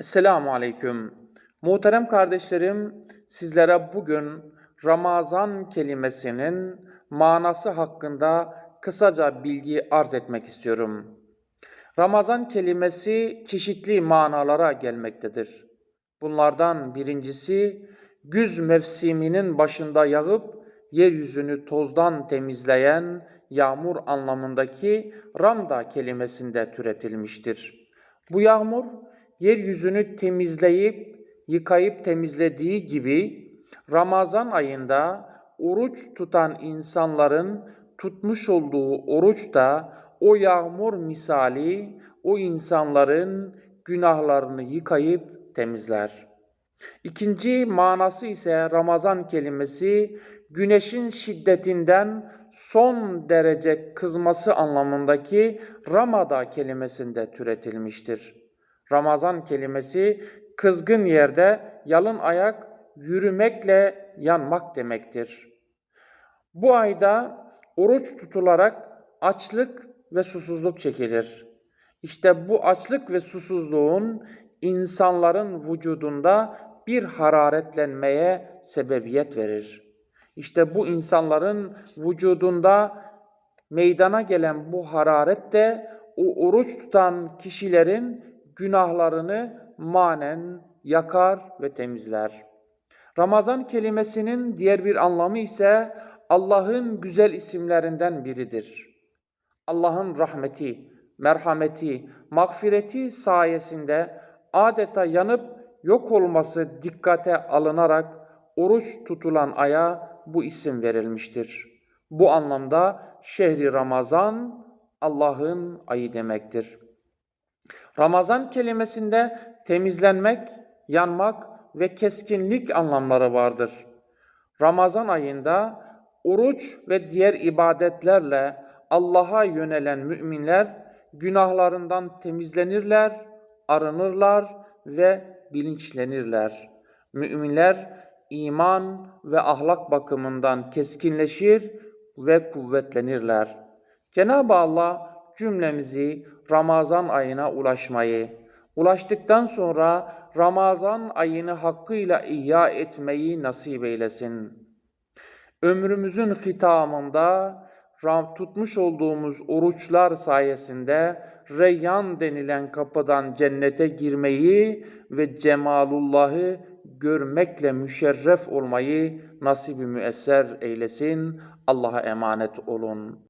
Esselamu Aleyküm. Muhterem kardeşlerim, sizlere bugün Ramazan kelimesinin manası hakkında kısaca bilgi arz etmek istiyorum. Ramazan kelimesi çeşitli manalara gelmektedir. Bunlardan birincisi güz mevsiminin başında yağıp yeryüzünü tozdan temizleyen yağmur anlamındaki ramda kelimesinde türetilmiştir. Bu yağmur yeryüzünü temizleyip yıkayıp temizlediği gibi Ramazan ayında oruç tutan insanların tutmuş olduğu oruç da o yağmur misali o insanların günahlarını yıkayıp temizler. İkinci manası ise Ramazan kelimesi güneşin şiddetinden son derece kızması anlamındaki Ramada kelimesinde türetilmiştir. Ramazan kelimesi kızgın yerde yalın ayak yürümekle yanmak demektir. Bu ayda oruç tutularak açlık ve susuzluk çekilir. İşte bu açlık ve susuzluğun insanların vücudunda bir hararetlenmeye sebebiyet verir. İşte bu insanların vücudunda meydana gelen bu hararet de o oruç tutan kişilerin günahlarını manen yakar ve temizler. Ramazan kelimesinin diğer bir anlamı ise Allah'ın güzel isimlerinden biridir. Allah'ın rahmeti, merhameti, mağfireti sayesinde adeta yanıp yok olması dikkate alınarak oruç tutulan aya bu isim verilmiştir. Bu anlamda şehri Ramazan Allah'ın ayı demektir. Ramazan kelimesinde temizlenmek, yanmak ve keskinlik anlamları vardır. Ramazan ayında oruç ve diğer ibadetlerle Allah'a yönelen müminler günahlarından temizlenirler, arınırlar ve bilinçlenirler. Müminler iman ve ahlak bakımından keskinleşir ve kuvvetlenirler. Cenab-ı Allah cümlemizi Ramazan ayına ulaşmayı, ulaştıktan sonra Ramazan ayını hakkıyla ihya etmeyi nasip eylesin. Ömrümüzün hitamında tutmuş olduğumuz oruçlar sayesinde Reyyan denilen kapıdan cennete girmeyi ve cemalullahı görmekle müşerref olmayı nasibi müesser eylesin. Allah'a emanet olun.